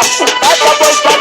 Essa foi pra